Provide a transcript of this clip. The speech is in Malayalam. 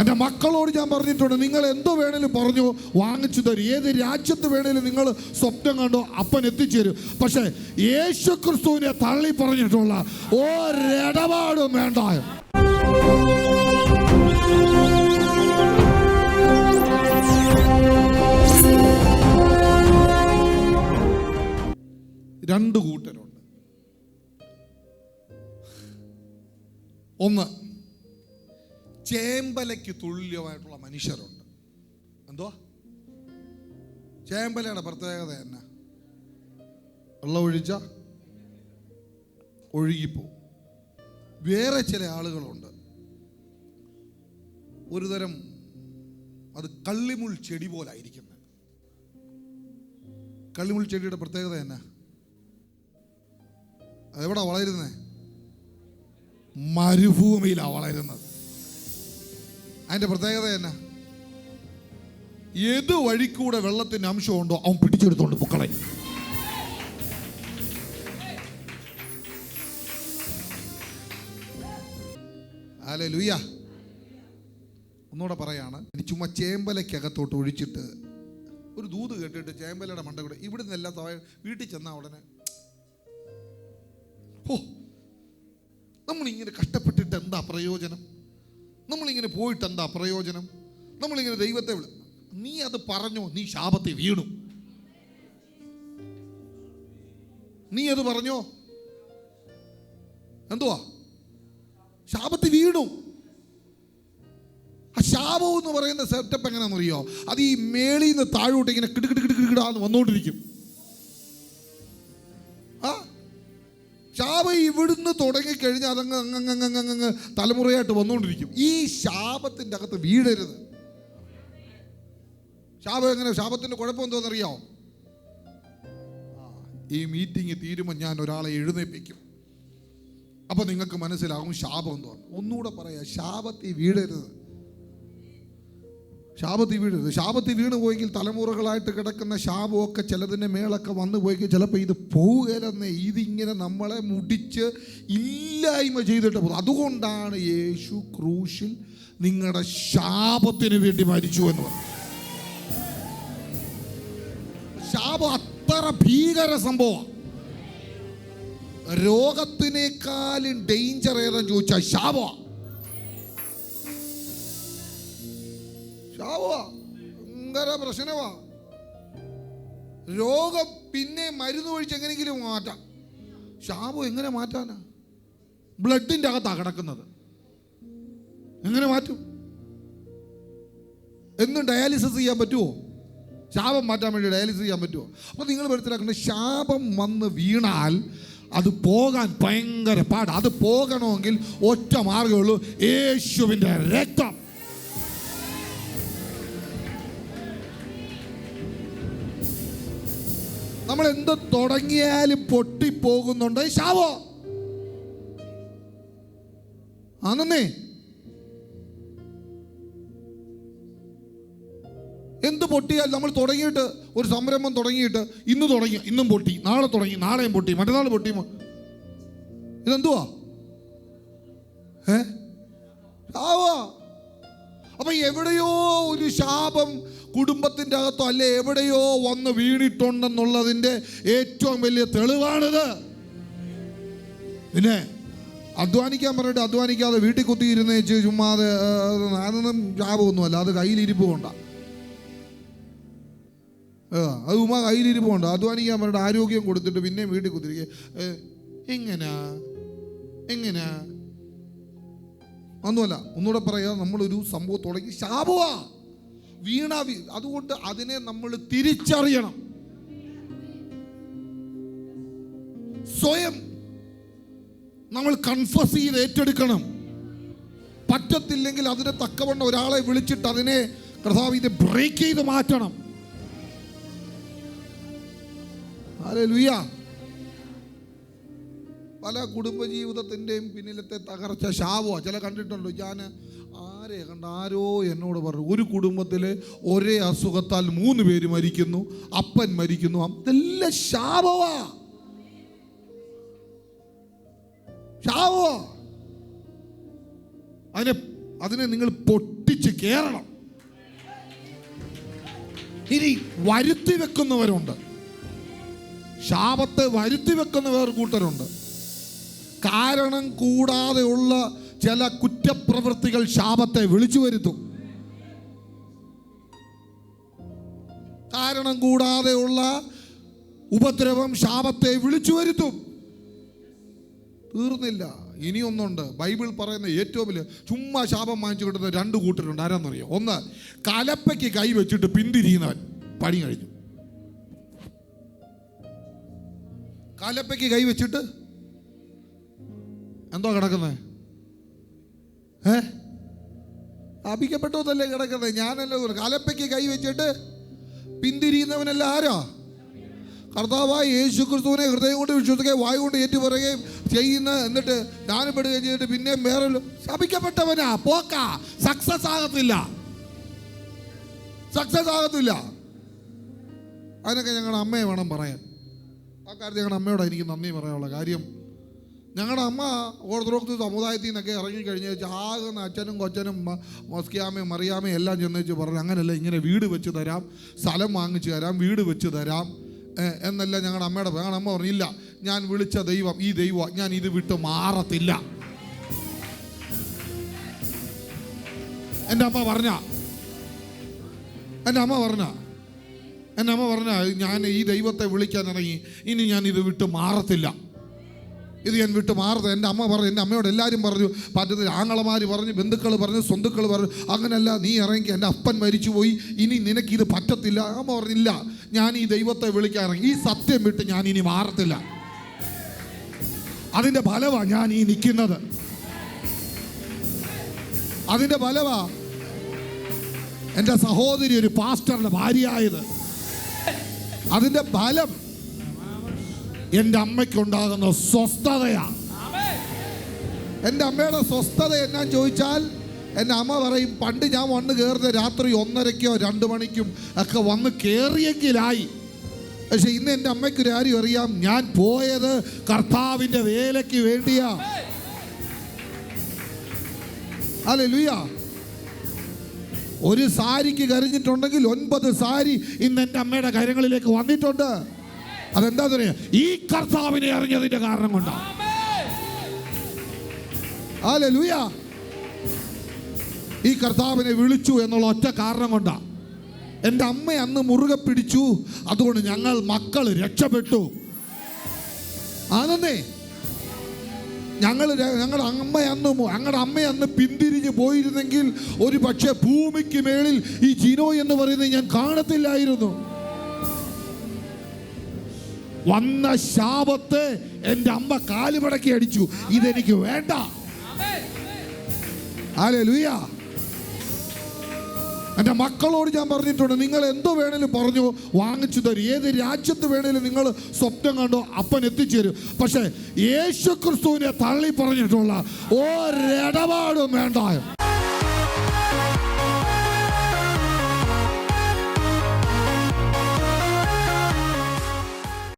എന്റെ മക്കളോട് ഞാൻ പറഞ്ഞിട്ടുണ്ട് നിങ്ങൾ എന്തോ വേണേലും പറഞ്ഞു വാങ്ങിച്ചു തരും. ഏത് രാജ്യത്ത് വേണേലും നിങ്ങൾ സ്വപ്നം കണ്ടോ അപ്പൻ എത്തിച്ചേരും. പക്ഷേ യേശു ക്രിസ്തുവിനെ തള്ളി പറഞ്ഞിട്ടുള്ള ഒരിടപാടും വേണ്ട. രണ്ട് കൂട്ടരുണ്ട്. ഒന്ന് ചേമ്പലയ്ക്ക് തുല്യമായിട്ടുള്ള മനുഷ്യരുണ്ട്. എന്തോ ചേമ്പലയുടെ പ്രത്യേകത എന്നാ? വെള്ളം ഒഴിച്ച? ഒഴുകിപ്പോ വേറെ ചില ആളുകളുണ്ട്. ഒരുതരം അത് കള്ളിമുൾ ചെടി പോലായിരിക്കുന്നത്. കള്ളിമുൾ ചെടിയുടെ പ്രത്യേകത എന്നാ? അതെവിടാ വളരുന്നേ? മരുഭൂമിയിലാണ് വളരുന്നത്. അതിന്റെ പ്രത്യേകത എന്നാ? ഏത് വഴിക്കൂടെ വെള്ളത്തിന്റെ ഉണ്ടോ അവൻ പിടിച്ചെടുത്തോണ്ട് പൊക്കളെ. അല്ലെ ലുയ്യ ഒന്നുകൂടെ പറയാണ്. ചുമ്മാ ചേമ്പലയ്ക്കകത്തോട്ട് ഒഴിച്ചിട്ട് ഒരു ദൂത് കേട്ടിട്ട് ചേമ്പലയുടെ മണ്ട കൂടെ ഇവിടെ നിന്നെല്ലാം വീട്ടിൽ ചെന്നാ ഉടനെ ഓ നമ്മളിങ്ങനെ കഷ്ടപ്പെട്ടിട്ട് എന്താ പ്രയോജനം? നമ്മളിങ്ങനെ പോയിട്ട് എന്താ പ്രയോജനം? നമ്മളിങ്ങനെ ദൈവത്തെ നീ അത് പറഞ്ഞോ നീ ശാപത്തെ വീണു. നീ അത് പറഞ്ഞോ? എന്തുവാ? ശാപത്തിൽ വീണു. ആ ശാപം എന്ന് പറയുന്ന സെറ്റപ്പ് എങ്ങനെയാണെന്നറിയോ? അത് ഈ മേളിൽ നിന്ന് താഴോട്ട് ഇങ്ങനെ കിടുകിടുകിടുകിടാന്ന് വന്നുകൊണ്ടിരിക്കും ശാപം ഇവിടുന്ന് തുടങ്ങിക്കഴിഞ്ഞാൽ അതങ്ങ് അങ്ങങ്ങങ്ങങ്ങ് അങ്ങ് അങ്ങ് അങ്ങ് അങ്ങ് തലമുറയായിട്ട് വന്നുകൊണ്ടിരിക്കും. ഈ ശാപത്തിന്റെ അകത്ത് വീഴരുത്. ശാപം എങ്ങനെ? ശാപത്തിന്റെ കുഴപ്പം എന്തോന്നറിയാമോ ഈ മീറ്റിംഗ് തീരുമ്പോൾ ഞാൻ ഒരാളെ എഴുന്നേൽപ്പിക്കും അപ്പോൾ നിങ്ങൾക്ക് മനസ്സിലാകും ശാപം എന്തോ. ഒന്നുകൂടെ പറയാം ശാപത്തിൽ വീഴരുത്. ശാപത്തിൽ വീഴരുത് ശാപത്തിൽ വീണ് പോയെങ്കിൽ തലമുറകളായിട്ട് കിടക്കുന്ന ശാപമൊക്കെ ചിലതിന്റെ മേളൊക്കെ വന്നു പോയെങ്കിൽ ചിലപ്പോൾ ഇത് പോവുകയില്ലെന്ന്. ഇതിങ്ങനെ നമ്മളെ മുടിച്ച് ഇല്ലായ്മ ചെയ്തിട്ട് പോകും അതുകൊണ്ടാണ് യേശു ക്രൂശിൽ നിങ്ങളുടെ ശാപത്തിന് വേണ്ടി മരിച്ചു എന്ന് പറഞ്ഞു ശാപം അത്ര ഭീകര സംഭവമാണ്. രോഗത്തിനേക്കാളും ഡേഞ്ചർ ഏതെന്ന് ചോദിച്ചാൽ ശാപ ശാപ ഭയങ്കര പ്രശ്നമാ. രോഗം പിന്നെ മരുന്ന് ഒഴിച്ച് എങ്ങനെയെങ്കിലും മാറ്റാം. ശാപം എങ്ങനെ മാറ്റാനാ? ബ്ലഡിന്റെ അകത്താ കിടക്കുന്നത്. എങ്ങനെ മാറ്റും? എന്നും ഡയാലിസിസ് ചെയ്യാൻ പറ്റുമോ ശാപം മാറ്റാൻ വേണ്ടി ഡയാലിസിസ് ചെയ്യാൻ പറ്റുമോ അപ്പോൾ നിങ്ങൾ മനസ്സിലാക്കേണ്ടത് ശാപം വന്ന് വീണാൽ അത് പോകാൻ ഭയങ്കര പാട്. അത് പോകണമെങ്കിൽ ഒറ്റ മാർഗമുള്ളൂ യേശുവിന്റെ രക്തം. നമ്മൾ എന്ത് തുടങ്ങിയാലും പൊട്ടിപ്പോകുന്നുണ്ട്. ശാവോ. ആണെന്നേ എന്ത് പൊട്ടിയാൽ നമ്മൾ തുടങ്ങിയിട്ട് ഒരു സംരംഭം തുടങ്ങിയിട്ട് ഇന്ന് തുടങ്ങി ഇന്നും പൊട്ടി നാളെ തുടങ്ങി നാളെയും പൊട്ടി മറ്റന്നാൾ പൊട്ടി. ഇതെന്തുവാ? ഏ? ആവാ അപ്പൊ എവിടെയോ ഒരു ശാപം കുടുംബത്തിന്റെ അകത്തോ അല്ലെ എവിടെയോ വന്ന് വീണിട്ടുണ്ടെന്നുള്ളതിന്റെ ഏറ്റവും വലിയ തെളിവാണിത്. പിന്നെ അധ്വാനിക്കാൻ പറഞ്ഞിട്ട് അധ്വാനിക്കാതെ വീട്ടിൽ കുത്തിയിരുന്ന് വെച്ച് ചുമ്മാതെ അതൊന്നും ലാഭമൊന്നുമല്ല. അത് കയ്യിലിരിപ്പ് കൊണ്ടാണ് അത് ഉമ്മ കയ്യിലിരിപ്പുണ്ട് അധ്വാനിക്കാൻ പറഞ്ഞിട്ട് ആരോഗ്യം കൊടുത്തിട്ട് പിന്നെയും വീട്ടിൽ കുത്തിരിക്കുക. എങ്ങനാ? എങ്ങനാ? ഒന്നുമല്ല ഒന്നുകൂടെ പറയാ. നമ്മളൊരു സംഭവം തുടങ്ങി ശാപമാ. വീണ അതുകൊണ്ട് അതിനെ നമ്മൾ തിരിച്ചറിയണം. സ്വയം നമ്മൾ കൺഫസ് ചെയ്ത് ഏറ്റെടുക്കണം. പറ്റത്തില്ലെങ്കിൽ അതിനെ തക്കവണ്ണം ഒരാളെ വിളിച്ചിട്ട് അതിനെ കർത്താവ് ഇത് ബ്രേക്ക് ചെയ്ത് മാറ്റണം. ഹല്ലേലൂയ പല കുടുംബജീവിതത്തിന്റെയും പിന്നിലത്തെ തകർച്ച ശാവോ ചില കണ്ടിട്ടുണ്ടോ ഞാൻ ആരെ കണ്ട ആരോ എന്നോട് പറഞ്ഞു ഒരു കുടുംബത്തിൽ ഒരേ അസുഖത്താൽ മൂന്ന് പേര് മരിക്കുന്നു അപ്പൻ മരിക്കുന്നു അതെല്ലാം ശാപവാ. ശാപവാ. അതിനെ അതിനെ നിങ്ങൾ പൊട്ടിച്ച് കേറണം. ഇനി വരുത്തി വെക്കുന്നവരുണ്ട്. ശാപത്തെ വരുത്തി വെക്കുന്ന വേറെ കൂട്ടരുണ്ട്. കാരണം കൂടാതെയുള്ള ചില കുറ്റപ്രവൃത്തികൾ ശാപത്തെ വിളിച്ചു വരുത്തും. കാരണം കൂടാതെയുള്ള ഉപദ്രവം ശാപത്തെ വിളിച്ചു വരുത്തും. തീർന്നില്ല. ഇനിയൊന്നുണ്ട് ബൈബിൾ പറയുന്ന ഏറ്റവും വലിയ ചുമ്മാ ശാപം വാങ്ങിച്ചു കിട്ടുന്ന രണ്ട് കൂട്ടരുണ്ട്. ആരാന്നറിയോ? ഒന്ന് കലപ്പയ്ക്ക് കൈ വെച്ചിട്ട് പിന്തിരിയുന്നവൻ. പണി കഴിഞ്ഞു. കലപ്പയ്ക്ക് കൈ വെച്ചിട്ട് എന്തോ കിടക്കുന്നത് ഏ? അപിക്കപ്പെട്ടതല്ലേ കിടക്കുന്നത് ഞാനല്ല കലപ്പയ്ക്ക് കൈവച്ചിട്ട് പിന്തിരിയുന്നവനല്ല ആരാ? കർത്താവായ യേശു ക്രിസ്തുവിനെ ഹൃദയം കൊണ്ട് വിശ്വസിക്കുകയും വായു കൊണ്ട് ഏറ്റു പറയുകയും ചെയ്യുന്ന എന്നിട്ട് ജ്ഞാനപ്പെടുകയും ചെയ്തിട്ട് പിന്നെയും വേറെ ശപിക്കപ്പെട്ടവനാ. പോക്ക. സക്സസ് ആകത്തില്ല. സക്സസ് ആകത്തില്ല. അതിനൊക്കെ ഞങ്ങളുടെ അമ്മയെ വേണം പറയാൻ. ആ കാര്യം ഞങ്ങളുടെ അമ്മയോട് എനിക്ക് നന്ദി പറയാനുള്ള കാര്യം. ഞങ്ങളുടെ അമ്മ ഓർത്തഡോക്സ് സമുദായത്തിൽ നിന്നൊക്കെ ഇറങ്ങിക്കഴിഞ്ഞ് ആകുന്ന അച്ഛനും കൊച്ചനും മൊസ്കിയാമയും മറിയാമയും എല്ലാം ചെന്നേച്ച് പറഞ്ഞു അങ്ങനെയല്ല ഇങ്ങനെ വീട് വെച്ച് തരാം സ്ഥലം വാങ്ങിച്ചു തരാം വീട് വെച്ച് തരാം. എന്നല്ല ഞങ്ങളുടെ അമ്മയുടെ ഞങ്ങളുടെ അമ്മ പറഞ്ഞില്ല ഞാൻ വിളിച്ച ദൈവം ഈ ദൈവം ഞാൻ ഇത് വിട്ട് മാറത്തില്ല. എന്റെ അമ്മ പറഞ്ഞ എന്റെ അമ്മ പറഞ്ഞ എന്റെ അമ്മ പറഞ്ഞ ഞാൻ ഈ ദൈവത്തെ വിളിക്കാൻ ഇറങ്ങി ഇനി ഞാൻ ഇത് വിട്ട് മാറത്തില്ല. ഇത് ഞാൻ വിട്ട് മാറുന്നത്. എന്റെ അമ്മ പറഞ്ഞു എന്റെ അമ്മയോട് എല്ലാവരും പറഞ്ഞു പറ്റുന്നത് ആങ്ങളമാർ പറഞ്ഞു ബന്ധുക്കൾ പറഞ്ഞു സ്വന്തുക്കൾ പറഞ്ഞു അങ്ങനെയല്ല നീ ഇറങ്ങി എന്റെ അപ്പൻ മരിച്ചുപോയി ഇനി നിനക്കിത് പറ്റത്തില്ല. അമ്മ പറഞ്ഞില്ല ഞാൻ ഈ ദൈവത്തെ വിളിക്കാൻ ഇറങ്ങി. ഈ സത്യം വിട്ട് ഞാൻ ഇനി മാറത്തില്ല. അതിന്റെ ഫലമാണ് ഞാൻ ഈ നിൽക്കുന്നത്. അതിന്റെ ഫലമാ എന്റെ സഹോദരി ഒരു പാസ്റ്ററുടെ ഭാര്യയായത്. അതിന്റെ ഫലം എന്റെ അമ്മയ്ക്കുണ്ടാകുന്ന സ്വസ്ഥതയാണ് എന്റെ അമ്മയുടെ സ്വസ്ഥത എന്നാ ചോദിച്ചാൽ എന്റെ അമ്മ പറയും പണ്ട് ഞാൻ വന്ന് കയറുന്ന രാത്രി ഒന്നരയ്ക്കോ രണ്ട് മണിക്കും ഒക്കെ വന്ന് കയറിയെങ്കിലായി പക്ഷെ ഇന്ന് എന്റെ അമ്മയ്ക്കൊരു കാര്യം അറിയാം ഞാൻ പോയത് കർത്താവിന്റെ വേലയ്ക്ക് വേണ്ടിയാ. അല്ലെ ലുയ ഒരു സാരിക്ക് കരഞ്ഞിട്ടുണ്ടെങ്കിൽ ഒൻപത് സാരി ഇന്ന് എന്റെ അമ്മയുടെ കാര്യങ്ങളിലേക്ക് വന്നിട്ടുണ്ട്. അതെന്താ പറയാ ഈ കർത്താവിനെ അറിഞ്ഞതിന്റെ കാരണം കൊണ്ടാണ് ഈ കർത്താവിനെ വിളിച്ചു എന്നുള്ള ഒറ്റ കാരണം കൊണ്ടാണ് എന്റെ അമ്മ അന്ന് മുറുകെ പിടിച്ചു. അതുകൊണ്ട് ഞങ്ങൾ മക്കൾ രക്ഷപ്പെട്ടു. ആണെന്നേ. ഞങ്ങൾ ഞങ്ങളുടെ അമ്മ അന്ന് ഞങ്ങളുടെ അമ്മ അന്ന് പിന്തിരിഞ്ഞ് പോയിരുന്നെങ്കിൽ ഒരു പക്ഷേ ഭൂമിക്ക് മേളിൽ ഈ ജിനോ എന്ന് പറയുന്നത് ഞാൻ കാണത്തില്ലായിരുന്നു. വന്ന ശാപത്തെ എന്റെ അമ്മ കാലുമടക്കി അടിച്ചു. ഇതെനിക്ക് വേണ്ട. ആലേ ലൂയ എന്റെ മക്കളോട് ഞാൻ പറഞ്ഞിട്ടുണ്ട് നിങ്ങൾ എന്തോ വേണേലും പറഞ്ഞു വാങ്ങിച്ചു തരും. ഏത് രാജ്യത്ത് വേണേലും നിങ്ങൾ സ്വപ്നം കണ്ടോ അപ്പൻ എത്തിച്ചേരും. പക്ഷേ യേശു ക്രിസ്തുവിനെ തള്ളി പറഞ്ഞിട്ടുള്ള ഒരിടപാടും വേണ്ട.